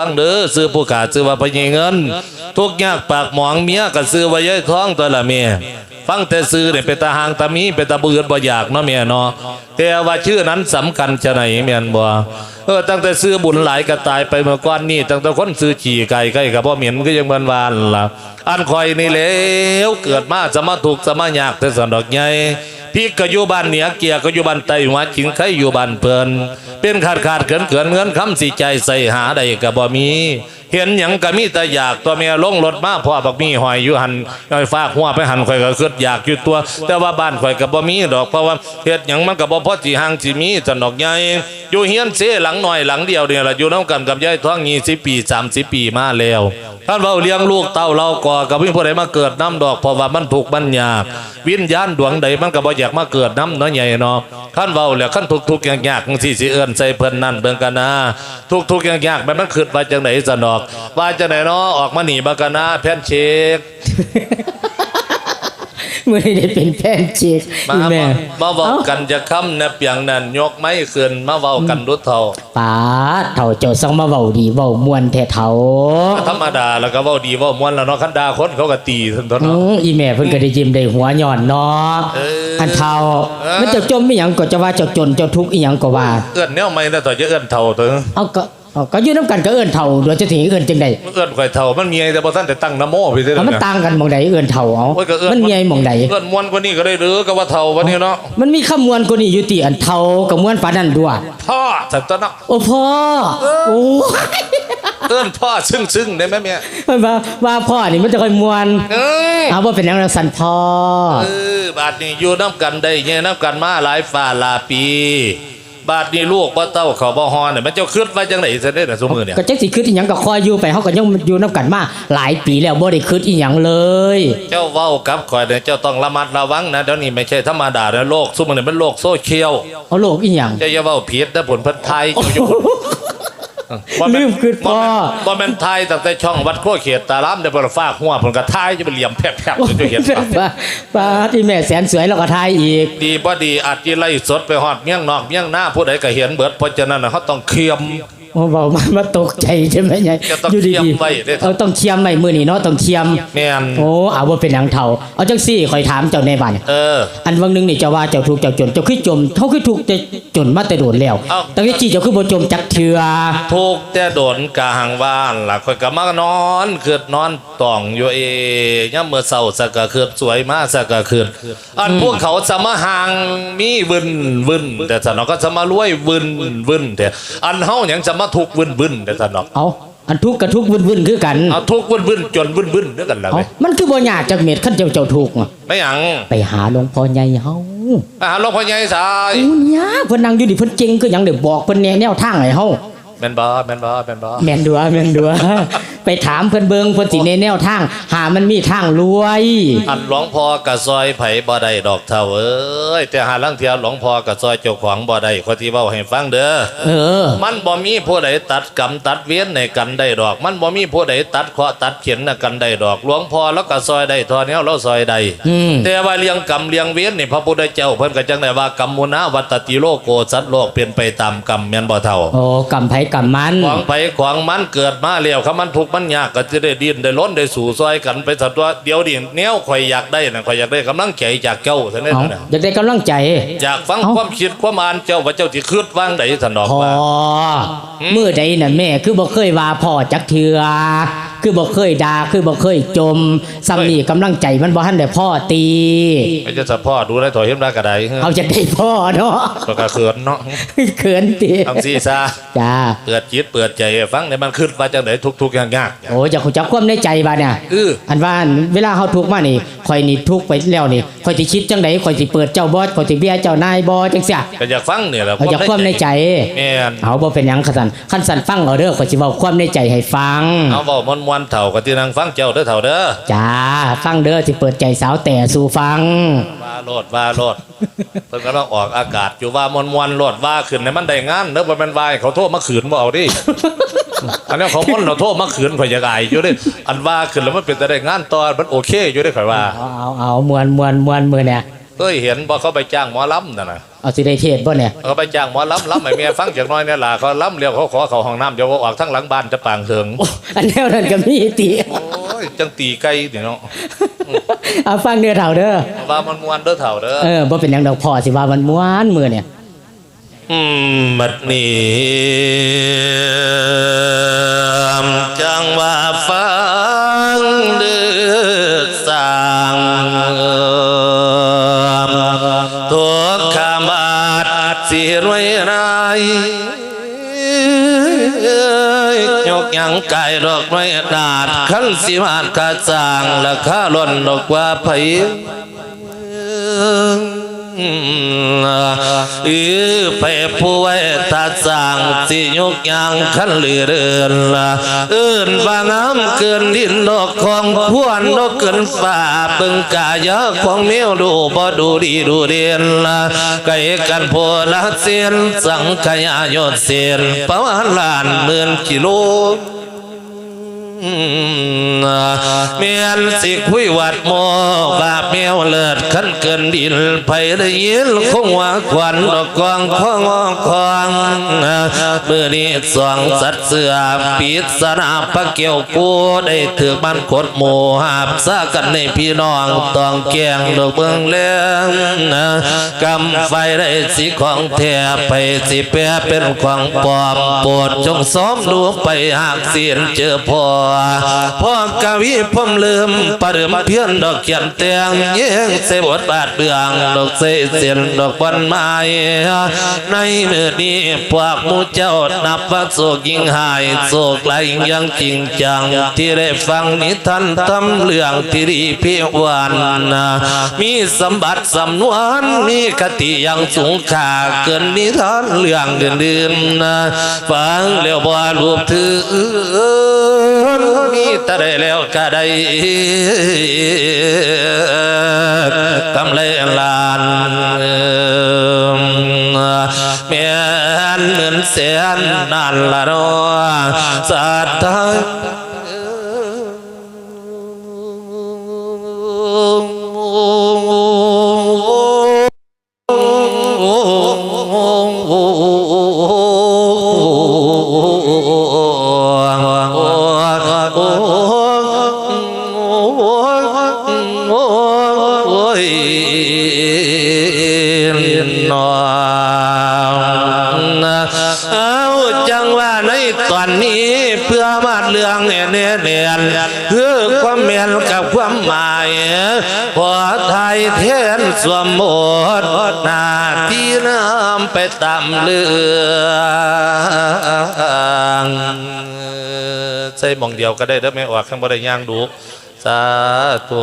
ฟังเด้อซื้อผู้ขาซื้อว่าพญเงิน ทุกยากปากหมองเมียก็ซื้อว่าย้ายท้องตัวละเมียฟังแต่ซื้อเนี่ยเป็นตาหางตามีเป็นตาเบือนบ่อยากเนาะเมียเนาะแต่ว่าชื่อนั้นสำคัญจะไหนเมียนบ่เออตั้งแต่ซื้อบุญหลายก็ตายไปเมื่อก่อนนี่ตั้งแต่คนซื้อฉี่ไก่ไก่กับพ่อเหม็นก็ยังเมือนวานล่ะอันคอยนี่เลวเกิดมาจะมาถูกข์จะมายากแต่สันดอกใหญ่ พี่ก็อยู่บ้านเหนือเกียร์ก็อยู่บ้านใต้หัวจิงไข่อยู่บ้านเพิ่นเป็นขาดขาดเกินเกินเงินคำสีใจใส่หาใดก็บ่มี เห็นหยังก็มีแต่อยากตัวเมียลงรถมาพ่อบักมีหอยอยู่หันเอาฝากหัวไปหันข่อยก็คิดอยากอยู่ตัว แต่ว่าบ้านข่อยก็บ่มีดอกเพราะว่าเฮ็ดหยังมันก็บ่พอสิหางสิมีจันดอกใหญ่อยู่เฮียนเสหลังหน่อยหลังเดียวเนี่ยล่ะอยู่นํกันกับยายท้อง20ปีสามสิปีมาแล้วท่านเว้าเลี้ยงลูกเต้าเราก่อก็มีผู้ใดมาเกิดน้ำดอกเพราะว่ามันถูกมันยาก วิญญาณดวงใดมันก็บ่อยากมาเกิดน้ำเนาะใหญ่เนาะ ขั้นเบาแล้วขั้นทุกทุกอย่างยากจังสิสิเอิ้นใส่เพิ่นนั่นเบิ่งกันนะทุกทุกอย่างยากแบบมันขึ้นว่าจังไหนสนอก ว่าจังไหนเนาะออกมาหนีบักกันนะแพนเช็ก มื่อได้เป็นแฟนเช็คมาอีแม่มาเว้าเอ้ากันจะค้ำนะเปียงนั่นยกไม้ขึ้นมาเว้ากันรุดเท่าป้าดเฒ่าเจ้าสังมาเว้าดีเว้ามวนแท้เฒ่าธรรมดาแล้วก็เว้าดีเว้าม่วนแล้วเนาะคันด่าคนเขาก็ตีซั่นตัวอืเนาะออีแม่เพิ่นก็ได้ยิ้มได้หัวย้อนเนาะเอออัอันเฒ่าเออมันเจ้าจมอีหยังก็จะว่าเจ้าจนเจ้าทุกข์อีหยังก็ว่าเอื้อนแนวใหม่นะต่อจะเอื้อนเท่าตัวเอาก็เอาก็ อยู่นํกันก็เอิ้นเฒ่าโดยจะถึงเอิ้นจังได๋เอื้อนข่อยเท่ามันมีไอ้แต่บ่ทันได้ตั้งนะโมไปซื่อเอามันนะต่างกันหม่องใดเอิ้นเฒ่าเอาโอ้ยก็เอื้อนมันมีไอ้หม่องใดเอื้อนม่วนกว่านี้ก็ได้หรือก็ว่าเท่าวันนี้เนาะมันมีคำมวนกว่านี้อยู่ติอันเฒ่ากับมวนปานนั้นด้วยพ่อสันตวเนาะโอ้พ่อโอ้เอิ้นพ่อซึ่งซึ่งได้ไหมเมียมันว่าว่าพ่อนี่มันจะค่อยมวนเออเอาว่าเป็นหยังเราสันพ่อเออบาดนี้อยู่น้ำกันได้เงี้ยน้ำกันมาหลายฝ่าหลายปี บาดนี้ลูกบ่เต้าเขาบ่ฮอนเนี่ยมันเจ้าคิดว่าจังไดซะเด้อน่ะซุมื้อเนี่ยก็จักสิคืดอีหยังก็คอยอยู่ไปเฮาก็ยังอยู่นํกันมาหลายปีแล้วบ่ได้คืดอีหยังเลย เจ้าเว้ากับข่อยเนี่ยเจ้าต้องระมัดระวังนะเดี๋ยวนี้ไม่ใช่ธรรมดานะโลกซุมื้อนี้มันโลกโซเชียลเอาโลกอีหยังเจ้าอย่าเว้าผิดนะผลเพิ่นไทยอยู่อยู่บ่แน ลืมคิดพ่อบ่แม่นไทยตั้งแต่ช่องวัดโคเขตตารามได้บ่ฝากหัวเพิ่นก็ไทยจะไปเหลี่ยมแผลบๆจะเห็นปะป้าป้าที่แม่แสนสวยแล้วก็ทายอีก ดีบ่ดีอาจจะไล่สดไปฮอดเมียงนอกเมียงหน้าผู้ใดก็เห็นเบิดเพราะฉะนั้นน่ะเขาต้องเคียม โอ้เว้ามามาตกใจใช่ไหมยายจะต้องอยู่เคี่ยมดีไว้เด้อๆเอาต้องเคียมไว้มื้อนี้เนาะต้องเคียม แม่นโอ้เอาว่าเป็นหยังเฒ่าเอาจังซี่ข่อยถามเจ้าในบ้านเออ อันวังหนึงนี่เจ้าว่าเจ้าทุกข์เจ้าจนเจ้าคือจมเขาคือทุกข์จะจนมาแต่โดนแล้วเอ้าแต่ที่จีเจ้าคือบ่จมจักเทือทุกแต่โดนกลางบ้านล่ะข่อยก็มานอนคืดนอนต่องอยู่เอยามมื้อเช้าสักก็คืดสวยมาสักก็คืดอันพวกเขาจะมาหางมีวึนวึนแต่สนอกก็จะมารวย วึนวึนแต่อันเฮาหยังจะมาทุกข์วึนวึนแต่สนอกเอาอันทุกข์กับทุกข์วุ่นๆคือกันเอาทุกข์วึนวึนจนวึนวึนด้วยกันล่ะเอาเว้ยมันคือบ่ยากจักเม็ดคันเจ้าเจ้าทุกข์อะไม่หยังไปหาหลวงพ่อใหญ่เฮาไปหาหลวงพ่อใหญ่สายอู้เนี่ยเพิ่นนั่งอยู่นี่เพิ่นเก่งคือหยังได้บอกเพิ่นแนแนวทางให้เฮาแม่นบ่แม่นบ่แม่นบ่แม่นดัวแม่นดัว ไปถามเพิ่นเบิ่งเพิ่นสิแนแนวทาง หามันมีทางรวย อันหลวงพ่อกะซอยไผบ่ได้ดอกเท่าเอ้ยแต่หาลังเทียหลวงพ่อกะซอยเจ้าของบ่ได้ขอที่เว้าให้ฟังเด้อเออ มันบ่มีผู้ใดตัดกรรมตัดเวียนในกันได้ดอก มันบ่มีผู้ใดตัดเคราะห์ตัดเขียนในกันได้ดอกหลวงพ่อแล้วก็ซอยได้ทอแนวเราซอยได้อืม แต่ว่าเลี้ยงกรรมเลี้ยงเวียนนี่พระพุทธเจ้าเพิ่นก็จังได้ว่ากรรมมุนาวัตติโลโกสัตว์โลกเป็นไปตามกรรมแม่นบ่เท่า โอ้กำไผกำมัน ของไปของมันเกิดมาแล้วคำมันทุกข์มันยากก็จะได้ดิ้นได้ล้นได้สู่ซอยกันไปสัตว์ว่าเดี๋ยวดิแนวข่อยอยากได้น่ะข่อยอยากได้กำลังใจจากเจ้าซะแน่เอาน่ะอยากได้กำลังใจอยากฟังเอ้าความคิดความอ่านเจ้าว่าเจ้าสิคิดว่างใดสันดอกพอว่าเมื่อใดน่ะแม่คือบ่เคยว่าพ่อจักเทือ คือบ่เคยด่าคือบ่เคยจมซ้ำนี่กำลังใจมันบ่ทันได้พ่อตีไม่จะสะพ่อดูได้ถอยเห็นได้กระไดเอาจะได้พ่อเนาะก็กระเขินเนาะเขินตีทั้งซี่ซะจ้าเปิดจิตเปิดใจให้ฟังในมันคิดว่าจังไดทุกๆอย่างยากโอ้จะเข้าใจความในใจบ่เนี่ยเอออันว่าเวลาเฮาทุกข์มานี่ข่อยนี่ทุกข์ไปแล้วนี่ข่อยสิคิดจังไดข่อยสิเปิดเจ้าบ่ข่อยสิเบี้ยเจ้านายบ่จังซี่ก็อยากฟังเนี่ยแหละเอาจากความในใจแม่นเอาบ่เป็นหยังคันสันคันสันฟังเอาเด้อข่อยสิเว้าความในใจให้ฟังเอาเว้ามวนๆเถ่าก็ที่นั่งฟังเจ้าเด้อเถ่าเด้อจ้าฟังเด้อสิเปิดใจสาวแต่สู่ฟังว่าโลดว่าโลดเพิ่นก็ต้องออกอากาศอยู่ว่ามวนๆโลดว่าขึ้นในมันได้งานเด้อบ่แม่นว่าให้เขาโทษมาขืนบ่เอาดิอันนี้เขาม่นเราโทษมาขืนข่อยอยากอายอยู่เด้อันว่าขึ้นแล้วมันเป็นแต่ได้งานตอนมันโอเคอยู่เด้ข่อยว่าเอาเอาเอามวนมวนมวนมือเนี่ย เคยเห็นบ่เขาไปจ้างหมอลำน่ะนะเอาสิได้เทศบ่เนี่ยเขาไปจ้างหมอลำลำให้เมียฟังจากหน้อยเนี่ยล่ะเขาลำเรียวเขาขอเขาห้องน้ำเดี๋ยวเขาออกทั้งหลังบ้านจะปางเถิงโอ้อันแนวนั้นก็มีติโอ้ยจังตีไก่นี่เนาะเอาฟังเด้อเฒ่าเด้อว่ามันมวนเด้อเถ่าเด้อเออบ่เป็นหยังดอกพ่อสิว่ามันม่วนมื้อเนี่ยอืม บัดนี้จังว่าฟังเดือดสางทุกขมาดสิรวยรายยกยังไก่ดอกไม้ดาดขันสิมานกาจางและข้าล้นดอกว่าไผเอือไปผู้ไว้ตาสร้างสิยกยางขันเรือเรือนละเอิ้นว่างามเกินดินดอกของพวนดอกเกินฝ่าเบิ่งกายะของเมียวดูบ่ดูดีดูเรียนละไก่กันโพละเสียนสังขยายอดเสียนประมาณล้านหมื่นกิโล เมียนสิคุยวัดโมบาเมียวเลิศขันเกินดินไปได้ยินคงว่าควันดอกกองข้องคองเมื่อนี้สองสัตว์เสือปิดสนาพระเกี่ยวกูได้ถือมันขดหมูหาบซากันในพี่น้องต้องแกงดอกเมืองเลี้ยงกำไฟได้สีของแท้ไปสิแปรเป็นของปอมปรดจงซ้อมดูไปหากเสียนเจอพอพ่อกะวิผมลืมปะเดิมเพียนดอกเขียนแตงเยี่ยงเสบทบาทเบืองดอกเสเสียนดอกวันไม้ในมือนี้พวกมูเจ้านับว่าโศกยิ่งหายโศกไหลยังจริงจัง ที่ได้ฟังนิทานทำเรื่องที่ดีเพียวันมีสมบัติสำนวนมีคติยังสูงค่าเกินนิทานเรื่องอื่นฟังแล้วบ่รูปถือมีต่ได้แล้วกะได้กำเลลานเมียนเหมือนเสียนนั่นละเนาะสัตว์ ทั้งเอาจังว่าในตอนนี้เพื่อมาเรื่องเนี่ยเนี่ยเนี่อความเมียนกับความหมายพอไทยเทนสวมหมดนาที่น้ำไปตามเรื่องใส่หมองเดียวก็ได้เด้อไม่ออกข้างบ่ได้ย่างดูสาธุ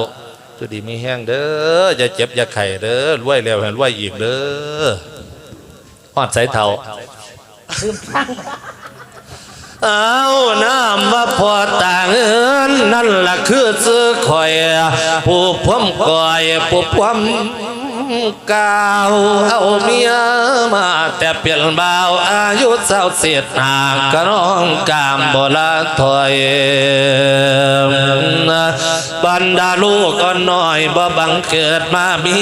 จุดีมีแห้งเด้ออย่าเจ็บอย่าไข้เด้อรวยแล้วให้รวยอีกเด้อฮอดใส่เท่าเอาน้ำว่าพอต่างเอินนั่นล่ะคือซื้อคอย ผู้พ่มก่อยผู้พ่ม กาวเอาเมียมาแต่เปลี่ยนบ่าวอายุเศร้าเสียดหากกระน้องกามบละถอยบรรดาลูกก็น้อยบ่บังเกิดมามี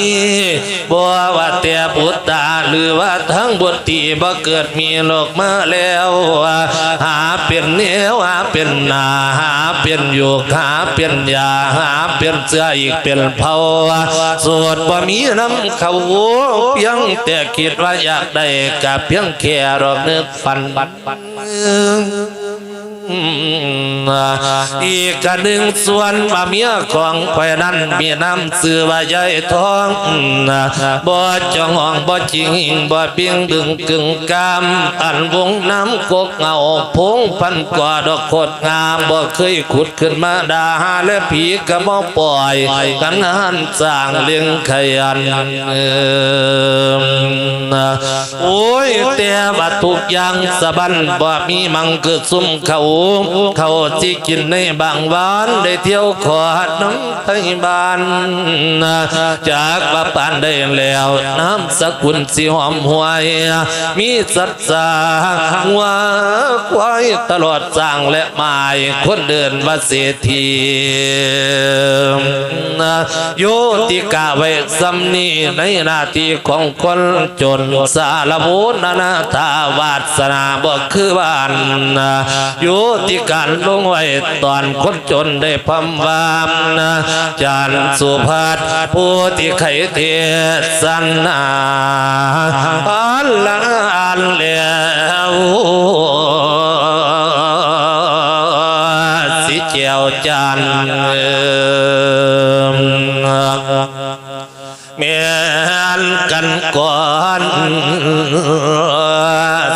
บ่ว่าแต่บุตรตาหรือว่าทั้งบุตรีบ่เกิดมีโลกมาแล้ว หาเป็นเนี้ยวหาเป็นนาหาเป็นอยู่หาเป็นยาหาเป็นเสื้ออีกเป็นเผาสวดบ่มีน้ำเขาเพียงแต่คิดว่าอยากได้กับเพียงแค่รอบนึกฟันบัดบัด อีกกะหนึ่งส่วนว่าเมียของข่อยนั้นมีน้ำซื้อว่าใหญ่ทองบ่จองห้องบ่จริงบ่เปียงดึงกึ่งกามอันวงน้ำกกเงาพงพันกว่าดอกโคตรงามบ่เคยขุดขึ้นมาด่าและผีก็บ่ปล่อยกันหันสร้างเลี้ยงขยันโอ้ยแต่ว่าทุกอย่างสะบันบ่มีมังคือซุ่มเขาเขาสิกินในบางวันได้เที่ยวขอน้ำไทยบานจากว่าปานได้แล้ว น้ำสกุลสิหอมหวย มีสัจจาหัวควายตลอดสร้างและหมายคนเดินวาเศรษฐีโยติกาไว้สำนีในนาทีของคนจนสารบุญนานาทาวาสนาบ่คือบ้านโยติการลงไว้ตอนคนจนได้พำวามจานสุภาพผู้ที่ไขเทศนาอันละอันแล้วสิเจียวจานเมียนกันก่อน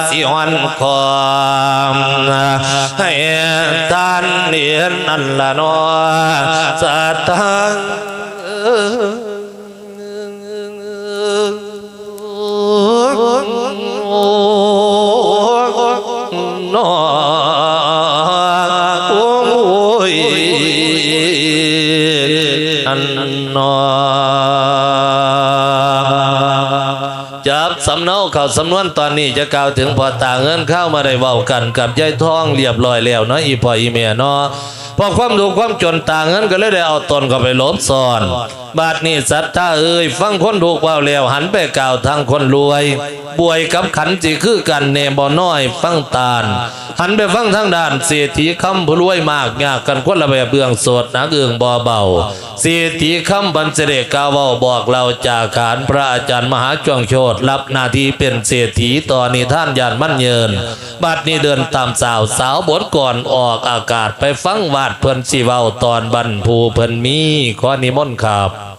สิหอนคอ ทานเนียนนั่นละเนอสัตว์ทั้ง จับสำเนาข่าวสำนวนตอนนี้จะกล่าวถึงพอต่างเงินเข้ามาได้เว้ากันกับยายทองเรียบร้อยแล้วเนาะอีพ่ออีเมียเนาะ พอความดูความจนต่าเงินก็เลยได้เอาตนเข้าไปหลบซ่อน บาดนี้สัตว์ท่าเอ้ยฟังคนถูกเว้าแล้วหันไปกล่าวทางคนรวยบวยกับขันสิคือกันเนบ่น้อยฟังตาล หันไปฟังทางด้านเศรษฐีคำผู้รวยมากยากกันคนละแบบเบื้องสดนักเอืองบ่เบาเศรษฐีคำบันเสด็จกาวาบอกเราจากขานพระอาจารย์มหาจวงโชตรับหนาทีเป็นเศรษฐีต่อนิท่านยานมั่นเยินบัดนี้เดินตามสาวสาวบทก่อนออกอากาศไปฟังวาดเพิ่นสิเว้าตอนบรรพูเพิ่นมีขอนิมนต์ครับ